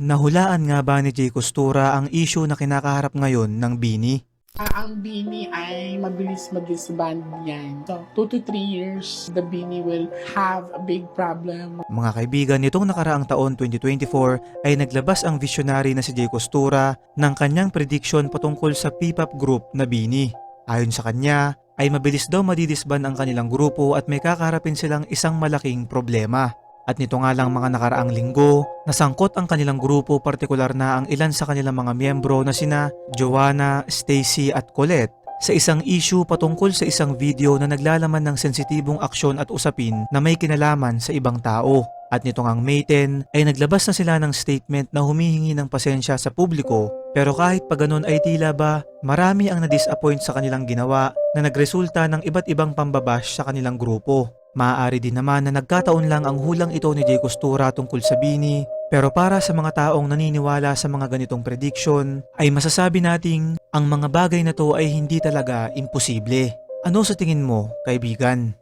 Nahulaan nga ba ni Jay Costura ang issue na kinakaharap ngayon ng Bini? Ah, ang Bini ay mabilis mag-disband yan. So, 2 to 3 years, the Bini will have a big problem. Mga kaibigan, nitong nakaraang taon 2024 ay naglabas ang visionary na si Jay Costura ng kanyang prediction patungkol sa P-pop group na Bini. Ayon sa kanya, ay mabilis daw madidisband ang kanilang grupo at may kakaharapin silang isang malaking problema. At nito nga lang mga nakaraang linggo, nasangkot ang kanilang grupo partikular na ang ilan sa kanilang mga miyembro na sina Joanna, Stacy at Colette sa isang issue patungkol sa isang video na naglalaman ng sensitibong aksyon at usapin na may kinalaman sa ibang tao. At nitong ang May 10 ay naglabas na sila ng statement na humihingi ng pasensya sa publiko pero kahit pa ganun ay tila ba marami ang na-disappoint sa kanilang ginawa na nagresulta ng iba't ibang pambabash sa kanilang grupo. Maaari din naman na nagkataon lang ang hulang ito ni Jay Costura tungkol sa Bini pero para sa mga taong naniniwala sa mga ganitong prediction ay masasabi nating ang mga bagay na to ay hindi talaga imposible. Ano sa tingin mo, kaibigan?